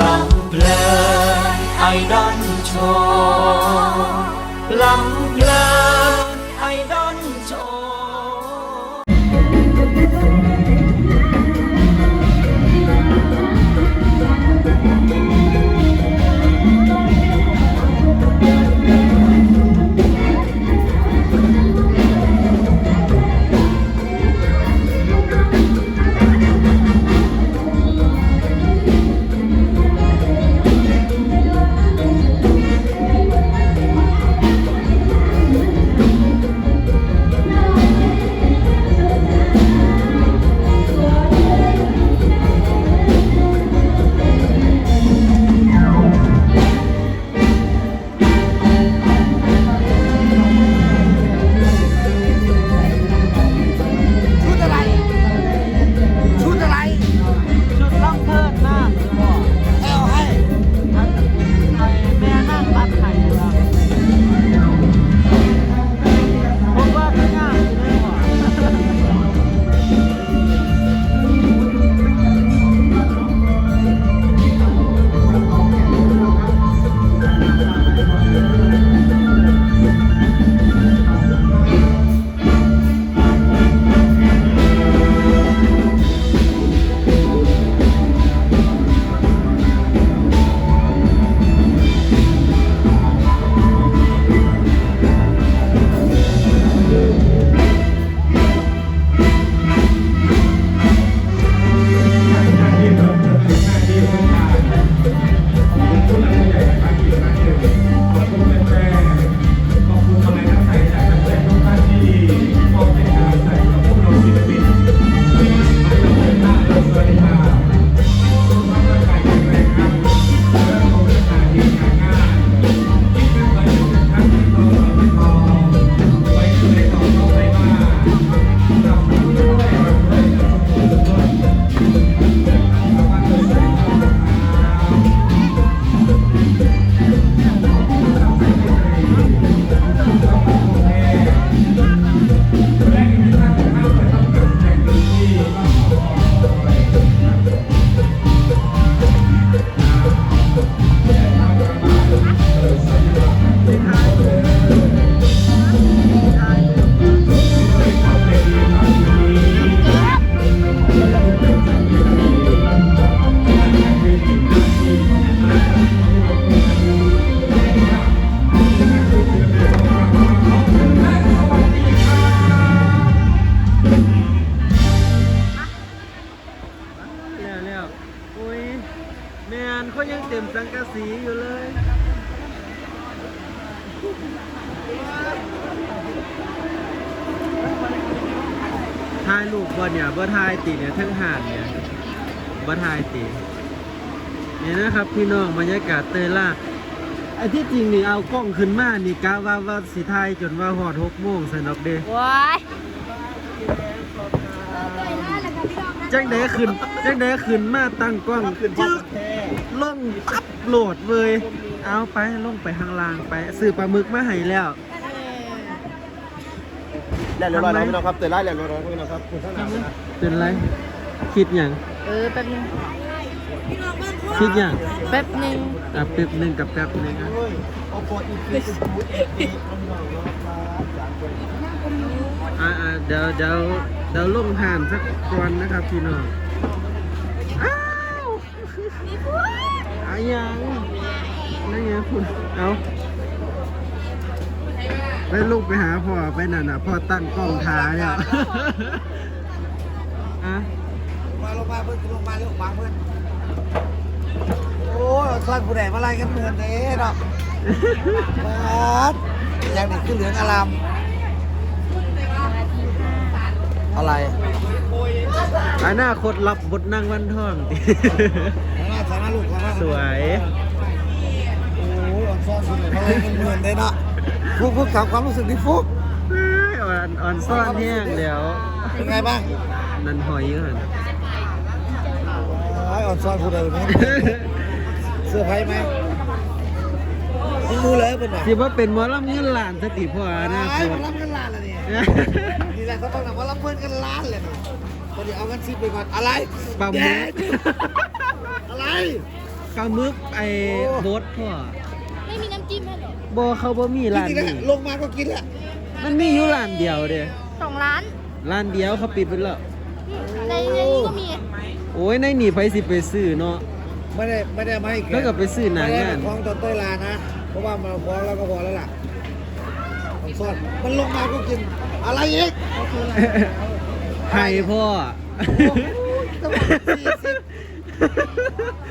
ลำเพลินไอดอนโชว์ลำเพลินายรูปบ่เนี่ยบ่ถ่ายติเนี่ยเทั้งหาดเนี่ยบ่ถ่ายตินี่นะครับพี่น้องบรรยากาศเตยล่าไอ้ที่จริงนี่เอากล้องขึ้นมานี่กะว่าว่าสิถ่ายจนว่าฮอด6โมงสนอกเด้ว้ายจังได้ขึ้นจังได้ขึ้นมาตั้งกล้องจึ๊กลงอัพโหลดเลยเอาไปลงไปข้างล่างไปซื้อปลาหมึกมาให้แล้ว แล้วเรียบร้อยแล้วพี่น้องครับเตือนไล่แล้วเรียบร้อยพี่น้องครับคุณข้างหน้านะเป็นไร คิดอย่างเออแป๊บนึงคิดอย่างแป๊บนึงอะแป๊บนึงกับแป๊บนึงอะโอ้โหอีกทีอีกทีอีกทีน้องๆนะครับจานเป็นอ่าเดี๋ยวเดี๋ยวเดี๋ยวลงห่านสักก่อนนะครับพี่น้องอ้าวอายังนั่นไงคุณเอา ไปลูกไปหาพ่อไปนั่นน่ะพ่อตั้งกล้องท้าแล้วอะมาลงมาเพื่อนลงมาเร็ววางเพื่อนโอ้ยคลั่นผู้ใดมาไล่กันเหมือนเด้เนาะมาดอย่างนี้คือเหลืองอาราม อะไรอนาคตรับบทนางวันทองถอยมาถอยมาลูกถอยมาสวย โอ้ยอ่อนซ้อนสุดเลยมาไล่กันเหมือนเด้เนาะ ฟุกฟุกถามความรู้สึกดิฟุกเอ้ยอ่อนอ่อนซ่อนแห้งแล้วเป็นไงบ้างนั่นหอยอยู่หันไอ้อ่อนซ้อนผู้ใดแบบนี้เสื้อร์ไพรส์ไหมมึงรู้เลยเป็นไงสิว่าเป็นหมอลำเงินล้านสติพ่ออนะไอ้คมาตรับเงินล้านแล้วเนี่ยนี่แหละเขาต้องทำว่ารับเงินกันล้านเลยนะตอนนี้เอาเงินซิปไปก่อนอะไรปั๊มแดมือดอะไรปลาหมึกไอ้บดพ่อไม่มีน้ำจิ้มให้เหรอบ่เขาบ่มีร้านกินแล้วนี้ลงมาก็กินแล้วมันมีอยู่ร้านเดียวเด้สองร้านร้านเดียวเขาปิดไปแล้ว อืมในในนี้ก็มีโอ้ยในนี่ไปสิไปซื้อเนาะ ไม่ได้ไม่ได้ไม่ให้แแล้วก็ไปซื้อหนังไม่ได้งานมาฟ้องตอนเต้ยลานะ เพราะว่ามาฟ้องแล้วก็พอแล้วล่ะมันซ่อนมันลงมาก็กิน อะไรอีกให้พ่อจังหวะสี่สิบ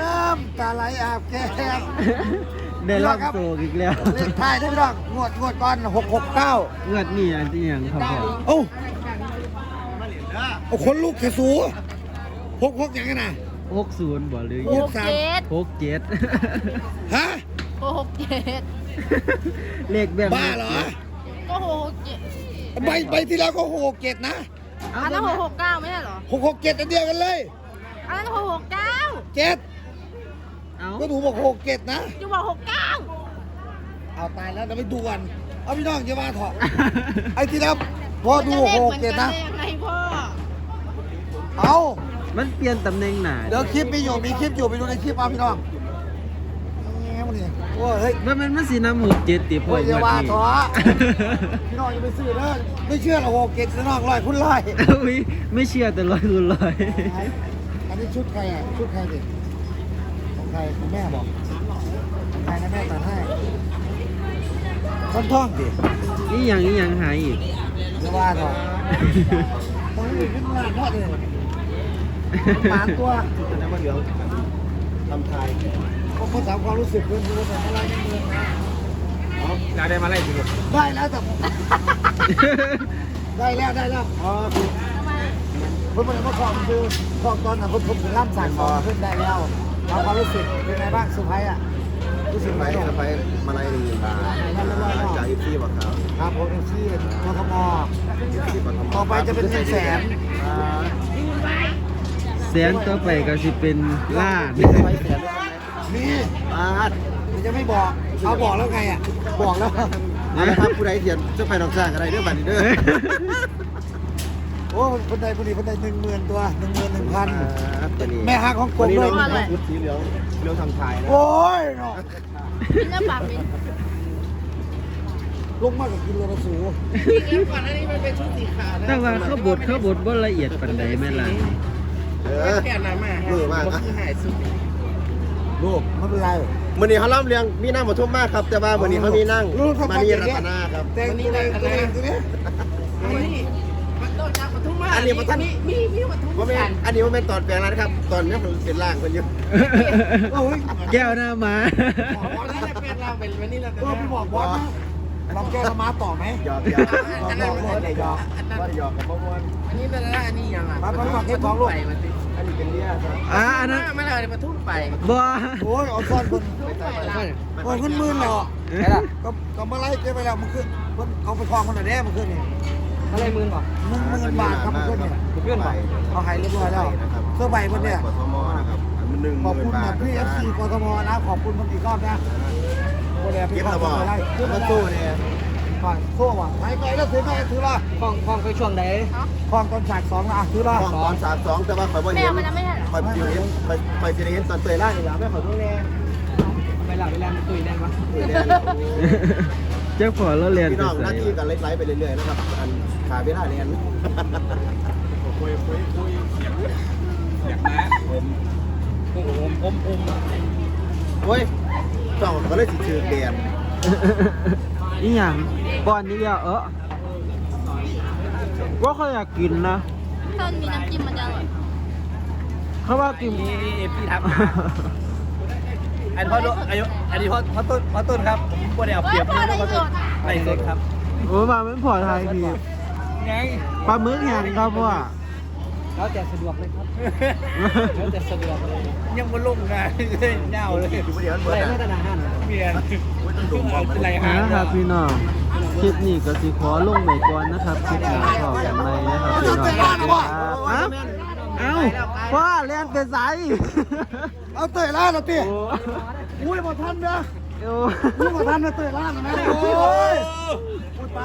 น้ำตาไหลอาบแก้ม ได้รับโซกอีกแล้วเลขท้ายได้ไหมน้องงวดงวดก่อนหกหกเก้าเงือดนี่อันที่หยังครับพ่อเอ้าเอาคนลูกแค่สูหกหกอย่างกันนะ60บ่หรือโหกเจ็ด67ฮะโหกเจ็ดเลขแบบบ้าเหรอก็โหกเจ็ดใบใบที่แล้วก็หกเจ็ดนะอันนั้นโหกหกเก้าไม่ใช่เหรอหกหกเจ็ดอันเดียวกันเลยอันนั้นโหกหกเก้าเจ็ด เอ้า ก็ถูกบอกหกเจ็ดนะจะบอกหกเก้าเอาตายแล้วเราไปดูกัน เอาพี่น้องจะมาเถอะไอ้ที่แล้วพอดูหกเจ็ดนะมัจเลขหมือกัได้ยังไงพ่อเอามันเปลี่ยนตำแหน่งหน้าเดี๋ยวคลิปมีอยู่ มีคลิปอยู่ไปดูในคลิปเอาพี่น้องแง่มันเนี่ยโอ้ยเฮ้ยว่ามันมันสินำ67ติพ่อโอ้ยอย่าว่านี้เถอะพี่น้องอย่าไปซื้อเด้อไม่เชื่อหรอกหกเจ็ดพี่น้องร้อยคุณร้อย อุ๊ยไม่เชื่อแต่ร้อยคูณร้อย อันนี้ชุดใครอะ ชุดใครดิของ ใครของแม่บอกของใครนะแม่ตัดให้ท่อนท่องดินี่ยังนี่ยังหายอีกอย่าว่าเถอะต้องมีขึ้นงานเนาะเลยหมาตัวแล้วมันเดี๋ยวทำทายเขาเขาถามความรู้สึกเพื่อนรู้ว่าอะไรในเมืองนะอยากได้มาไล่สิลูกได้แล้วแต่ผมได้แล้วได้แล้วอ๋อคือเพื่อนมันมาขอบคือขอบตอนน่ะเพื่อนผมถึงร่ำสั่งของเพื่อนได้แล้ว เอาความรู้สึกเป็นไงบ้างสุดท้ายอะรู้สึกไปไงบ้างไปมาไล่หนึ่งหมื่นบาทจากอีฟี่บอกครับครับผมเอ็มซีกทมอีฟี่ปทมต่อไปจะเป็นเงินแสนอ่าแสนต่อไปก็สิเป็นล้านไปแสนมีบาทมันจะไม่บอกเอาบอกแล้วไงอะบอกแล้วเอาละครับผู้ใดเทียนเจ้าไปดอกสร้างอะไรเด้อบัตรนี้เด้อ โอ้คนใดคนนี้คนใดหนึ่งหมื่นตัวหนึ่งหมื่นหนึ่งพันตัวนี้แม่ฮักของกวับนนี้ด้วเรายมีชุดสีเหลืองเหลืองทำทายนะโอ้ยเนาะกินแล้วปากเป็นลงมากกว่ากินโลละสูแต่ว่าเขาบดเขาบดบ่ละเอียดปานใดแม่ล่ะเออมือมากนะลูกไม่เป็นไรมือนี้เขาล่ำเรียงมีนั่งมาทุ่มมากครับ แต่ว่ามือนี้เขามีนั่งลูกทำมาการนีอย่างรัเงี้ยตนาครับแต่งตัวเองตัวเองตัวเนี้ยอันนี้ มันท่านมีมีมาทุ่มว่าแม่นอันนี้ว่าแม่นตอนแปลงแล้วนะครับ ตอนนี้มันเป็นร่างมันอยู่โอ้ยแก้วหน้ามาเออพี่บอกบอสนะลองแก้สมาร์ทต่อไหมหยอกหยอกลองลองลองเลยหยอกว่าหยอกกับพ่อมวนอันนี้เป็นอะไรอันนี้ยังอะมาไปฟังเทปของลูกไปมันสิอันนี้เป็นเรียครับอ่าอันนั้นไม่ได้มาทุ่มไปบ่โอ้ยเอาซ่อนบนไม่ใช่ไม่ใช่โอ้ยขึ้นมือเหรอก็ก็มาไล่เก็บไปแล้วมันขึ้นมันเอาไปคลองมันหน่อยเด้มันขึ้นนี่ อะไรมือบอกหนึ่งหมื่นบาทครับมันขึ้นนี่เพื่อนไป เอาหายเรียบร้อยแล้วเสื้อใบมันเนี่ยกทมนะครับมันหนึ่งหขอบมื่นคุณบาแบทบพี่เอฟซีกทมนะขอบคุณผมอีกรอบนะโอ้ยเก็พี่บขอระบบคุอณกอะไรมาตู้เนี่ยก่อนโซ่ว่ะไหนไกลแล้วถือหน่อยถือละคลองคลองคือช่วงไหน คลองตอนฉากสองนะอะถือละตอนสามสองแต่ว่าคอยบ่แมเห็วนมันจะไม่ใช่เหรอคอยอยู่เห็นคอยคอยจะเห็นตอนเตยล่างอีกแล้วแม่ขอโทษแน่ไปหลับไปแลนตุยได้ไหมเตยแน่เจ้าขอเราเรียนพี่ไปน้องหใส่น้าที่กันไล่ๆไปเรื่อยๆนะครับอัน ขาเวลาเรียนคุยคุยคุยเสียงเสียงนะผมผมผมผมผมโอ้ยสองก็เลยสิชื่อเดียนอีหยังป้อนนี้เดียวเออว่าเขาอยากกินนะถ้ามันมีน้ำจิ้มมันจะอร่อยเขาว่ากินนี่พี่ทำอันพ่ออายุอันนี้พ่อพ่อต้นพ่อต้นครับผมบ่ได้เอาเปรียบพ่อต้นไล่สดครับโอ้มามันพอไทยพี่ ไง ปลาหมึกแห้งครับพ่อ แล้วแต่สะดวกเลยครับ แล้วแต่สะดวกเลยยังบ่ลงนะเลยเน่าเลยอยู่ประเดี๋ยวมันเบิร์ดไม่อะได้อาหารเปลี่ยนไม่ต้องดูมองมันไรหานะครับพี่น้องคลิปนี้ก็สิขอลงไปก่อนนะครับคลิปหน้าขอกันใหม่นะครับพี่น้องครับเอ้าเอ้าพ่อเรียนเป็นไสเอาเตยล่าหน่อยพี่โอ้อุ้ยหมดทันนะโอ้อุ้ยหมดทันนะเตยล่าหน่อยนะโอ้ยพูดไป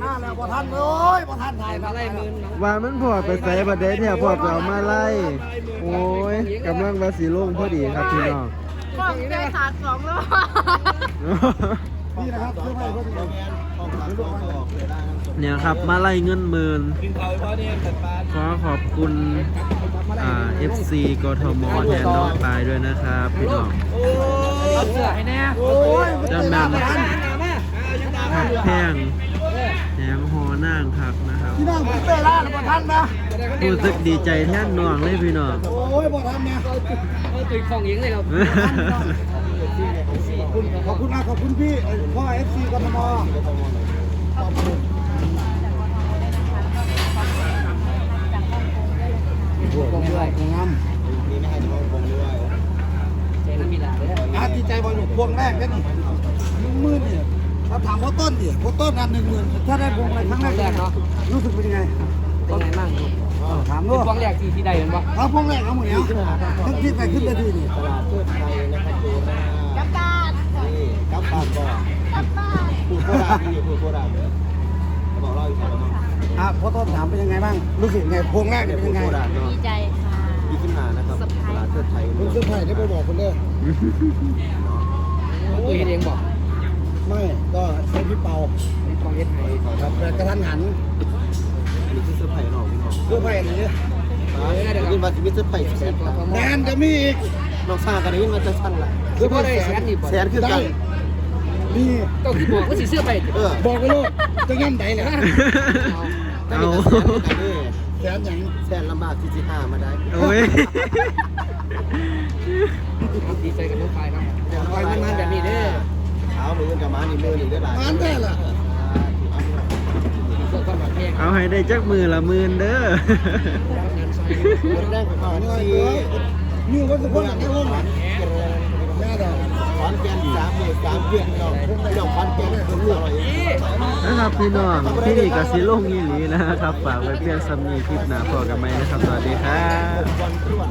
หน้าแล้วบ่ทันเลยบ่ทันถ่ายมาไล่มือน้องว่ามันพอไปใส่บัดเดทเนี่ยพอไปเอามาไล่ โอ้ยกำลังว่าสีลงพอดีครับพี่น้องกล่องใจขาดสองแล้วนี่นะครับคือไม่เพิ่นเราแงนห้องรับรองออกเลยได้นะเนี่ยครับมาไล่เงินหมื่นกินข้าวพอเนี่ยตัดปลาขอขอบคุณอ่า FC กทมแทนน้องปายด้วยนะครับพี่น้องโอ้เอาเสื้อให้แน่โอ้ยด้านหน้าม หอนั่งคักนะครับพี่น้องผมเตะล่าแล้วบ่ทันนะรู้สึกดีใจแทนน้องเลยพี่น้องโอ้ยบ่ทันนะเอาตุยของยิงเลยครับขอบคุณมากขอบคุณพี่พ่อ FC กทมขอบคุณผมด้วยงามมีไม่ให้ท้องคงด้วยเจน้ำมีลาเลยอาดีใจบ่อยู่พวงแรกกันนี่หนึ่งหมื่นเนี่ย ถ้าถามพ่อต้นดิพ่อต้นงานหนึ่งหมื่นถ้าได้พวงไปครั้งแรกรู้สึกเป็นยังไงเป็นไงบ้างถามเป็ลูนกฟองแรกที่ที่ใดเห็นปะเอาพวงแรกเอาหมดแล้วทั้งที่ไปขึ้นไปทีนี่ตลาดเทิดไทยนะครับดูหน้ากับบ้านนี่กับปากก่อนกับบ้านผูกโคราชอยู่ผูกโคราชเลยเขาบอกเล่าอีกแล้วมั้งอะพ่อต้นถามเป็นยังไงบ้างรู้สึกไงพวงแรกเนี่เนี่ยยผูเป็นกยังไงโคราชเนาะดีใจค่ะดีขึ้นมานะครับตลาดเทิดไทยคุณซื้อไผ่ได้ไปบอกคนเด้อตัวเองบอก ไม่ก็ใช้พี่เปาเป็นฟองเย็ดไทยครับแต่กระทันหันอันนี้คือเสื้อไผ่เนาะพี่น้องซื้อไผ่อะไรเนี่ยยินมาที่มิสเตอร์ไผ่แสนแดนจะมีอีกน้องซากันยินมาจะสั้นละคือพอได้แสนนี่บ่แสนคือกันนี่ก็คือบอกว่าสีเสื้อไปเออบอกไปลูกจะงั้นไหนเนี่ยถ้าเอามีแสนด้วยกันนี่แสนอย่างแสนลำบากที่จะหามาได้โอ้ยดีใจกับน้องปายครับปายมันๆแบบนี้เด้อ เช้ามือกับม้านี่มือนี่ได้หลายมันได้ล่ะเพื่อความปลอดภัยเอาให้ได้จักมือละหมื่นเด้องานซอยคนแรกของเขานี่ที่นี่ว่าจะพ้นอะไรพ้นแม่ดอกขอนแก่นสามเดือนสามเดือนเนาะเจ้าขอนแก่นเป็นเรื่องอะไรนะครับพี่น้องที่นี่ก็สิลงอีหลีนะครับฝากไว้เพียงสำนีคลิปหน้าพอกันไหมนะครับสวัสดีครับวันตรวจ